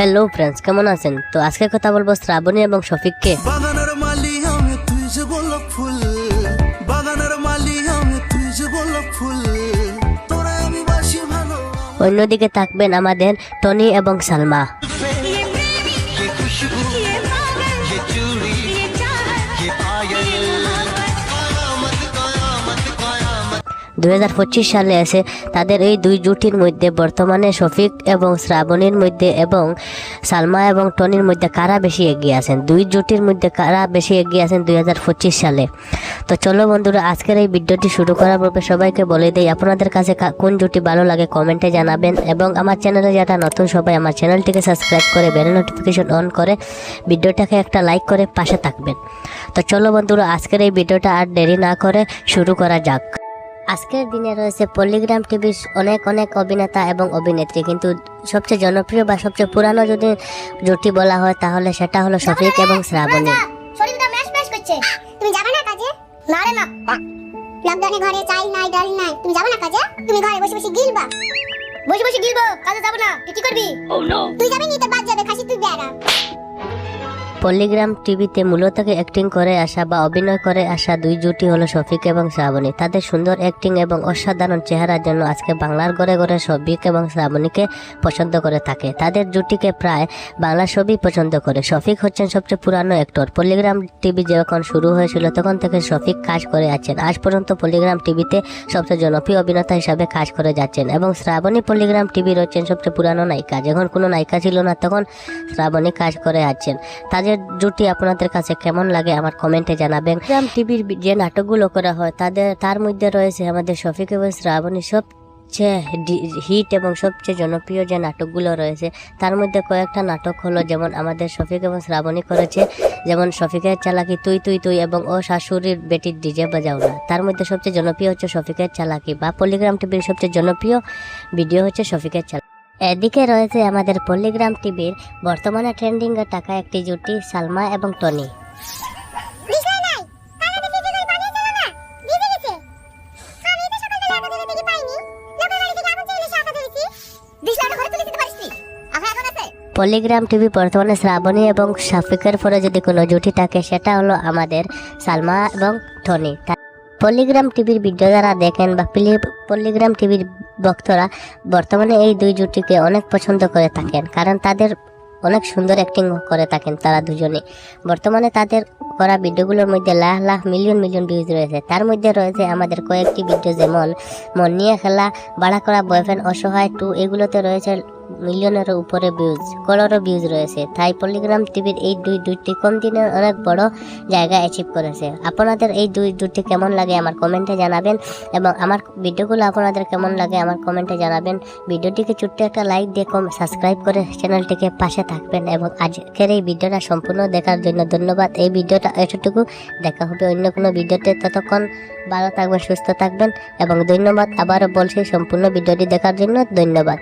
Hello friends কেমন আছেন? তো আজকে কথা বলব শ্রাবণী এবং শফিককে। বাগানের মালি আমি তুই যে গোলাপ ফুল। বাগানের মালি আমি তুই যে গোলাপ ফুল। তোরা আমি বাসি ভালো অন্যদিকে থাকবেন আমাদের টনি এবং সালমা। দুই হাজার পঁচিশ সালে এসে তাদের এই দুই জুটির মধ্যে বর্তমানে শফিক এবং শ্রাবণীর মধ্যে এবং সালমা এবং টনির মধ্যে কারা বেশি এগিয়ে আছেন? দুই জুটির মধ্যে কারা বেশি এগিয়ে আছেন দুই হাজার পঁচিশ সালে? তো চলো বন্ধুরা, আজকের এই ভিডিওটি শুরু করার পূর্বে সবাইকে বলে দিই, আপনাদের কাছে কোন জুটি ভালো লাগে কমেন্টে জানাবেন এবং আমার চ্যানেলে যারা নতুন, সবাই আমার চ্যানেলটিকে সাবস্ক্রাইব করে বেল নোটিফিকেশন অন করে ভিডিওটাকে একটা লাইক করে পাশে থাকবেন। তো চলো বন্ধুরা, আজকের এই ভিডিওটা আর দেরি না করে শুরু করা যাক। আজকের দিনে রয়েছে পল্লিগ্রাম টিভির অনেক অনেক অভিনেতা এবং অভিনেত্রী। কিন্তু সবচেয়ে জনপ্রিয় বা সবচেয়ে পুরানো যদি জুটি বলা হয় তাহলে সেটা হলো শফিক এবং শ্রাবণী। শরীরটা ম্যাশ ম্যাশ করছে। তুমি যাবে না কাজে? না রে না লকডাউনে ঘরে চাই নাই ডাল নাই। তুমি যাবে না কাজে? তুমি ঘরে বসে বসে গিলবা। বসে বসে গিলবো কাজে যাব না। তুই কি করবি? তুই যাবি নি তোর বাদ যাবে খাসি তুই বেড়া। পল্লিগ্রাম টিভিতে মূলত অ্যাক্টিং করে আসা বা অভিনয় করে আসা দুই জুটি হলো শফিক এবং শ্রাবণী। তাদের সুন্দর অ্যাক্টিং এবং অসাধারণ চেহারার জন্য আজকে বাংলার ঘরে ঘরে শফিক এবং শ্রাবণীকে পছন্দ করে থাকে। তাদের জুটিকে প্রায় বাংলা সবই পছন্দ করে। শফিক হচ্ছেন সবচেয়ে পুরানো অ্যাক্টর পল্লিগ্রাম টিভি যখন শুরু হয়েছিল, তখন থেকে শফিক কাজ করে আছেন। আজ পর্যন্ত পল্লিগ্রাম টিভিতে সবচেয়ে জনপ্রিয় অভিনেতা হিসাবে কাজ করে যাচ্ছেন এবং শ্রাবণী পল্লিগ্রাম টিভি রয়েছেন সবচেয়ে পুরানো নায়িকা। যখন কোনো নায়িকা ছিল না, তখন শ্রাবণী কাজ করে আছেন। তাদের জুটি আপনাদের কাছে কেমন লাগে আমার কমেন্টে জানাবেন। গ্রাম টিভির যে নাটকগুলো করা হয়, তাদের, তার মধ্যে রয়েছে আমাদের শফিক এবং শ্রাবণী। সবচেয়ে হিট এবং সবচেয়ে জনপ্রিয় যে নাটকগুলো রয়েছে, তার মধ্যে কয়েকটা নাটক হলো, যেমন আমাদের শফিক এবং শ্রাবণী করেছে, যেমন শফিকের চালাকি তুই তুই তুই এবং ও শাশুড়ির বেটির ডিজে বাজাও না তার মধ্যে সবচেয়ে জনপ্রিয় হচ্ছে শফিকের চালাকি বা পল্লিগ্রাম টিভির সবচেয়ে জনপ্রিয় ভিডিও হচ্ছে শফিকের চালাকি। এদিকে রয়েছে আমাদের পল্লিগ্রাম টিভির বর্তমানে ট্রেন্ডিং এ টাকা একটি জুটি সালমা এবং টনি। পলিগ্রাম টিভি বর্তমানে শ্রাবণী এবং শাফিকের পরে যদি কোনো জুটি থাকে সেটা হলো আমাদের সালমা এবং টনি। পলিগ্রাম টিভির ভিডিও যারা দেখেন বা পিলি- পলিগ্রাম টিভির ভক্তরা বর্তমানে এই দুই জুটিকে অনেক পছন্দ করে থাকেন। কারণ তাদের অনেক সুন্দর অ্যাক্টিং করে থাকেন তারা দুজনে। বর্তমানে তাদের করা ভিডিওগুলোর মধ্যে lakh lakh, million million views রয়েছে। তার মধ্যে রয়েছে আমাদের কয়েকটি ভিডিও যেমন, মন নিয়ে খেলা ভাড়া করা বয়ফ্রেন্ড অসহায়, টু, এগুলোতে রয়েছে মিলিয়নের উপরে ভিউজ করোড়ও ভিউজ রয়েছে। তাই পলিগ্রাম টিভির এই দুই দুইটি কম দিনে অনেক বড় জায়গা অ্যাচিভ করেছে। আপনাদের এই দুই দুটি কেমন লাগে আমার কমেন্টে জানাবেন এবং আমার ভিডিওগুলো আপনাদের কেমন লাগে আমার কমেন্টে জানাবেন। ভিডিওটিকে ছোট্ট একটা লাইক দিয়ে কম সাবস্ক্রাইব করে চ্যানেলটিকে পাশে থাকবেন এবং আজকের এই ভিডিওটা সম্পূর্ণ দেখার জন্য ধন্যবাদ। এই ভিডিওটা এতটুকু। দেখা হবে অন্য কোনো ভিডিওতে। ততক্ষণ ভালো থাকবেন, সুস্থ থাকবেন এবং ধন্যবাদ। আবারও বলছি, সম্পূর্ণ ভিডিওটি দেখার জন্য ধন্যবাদ।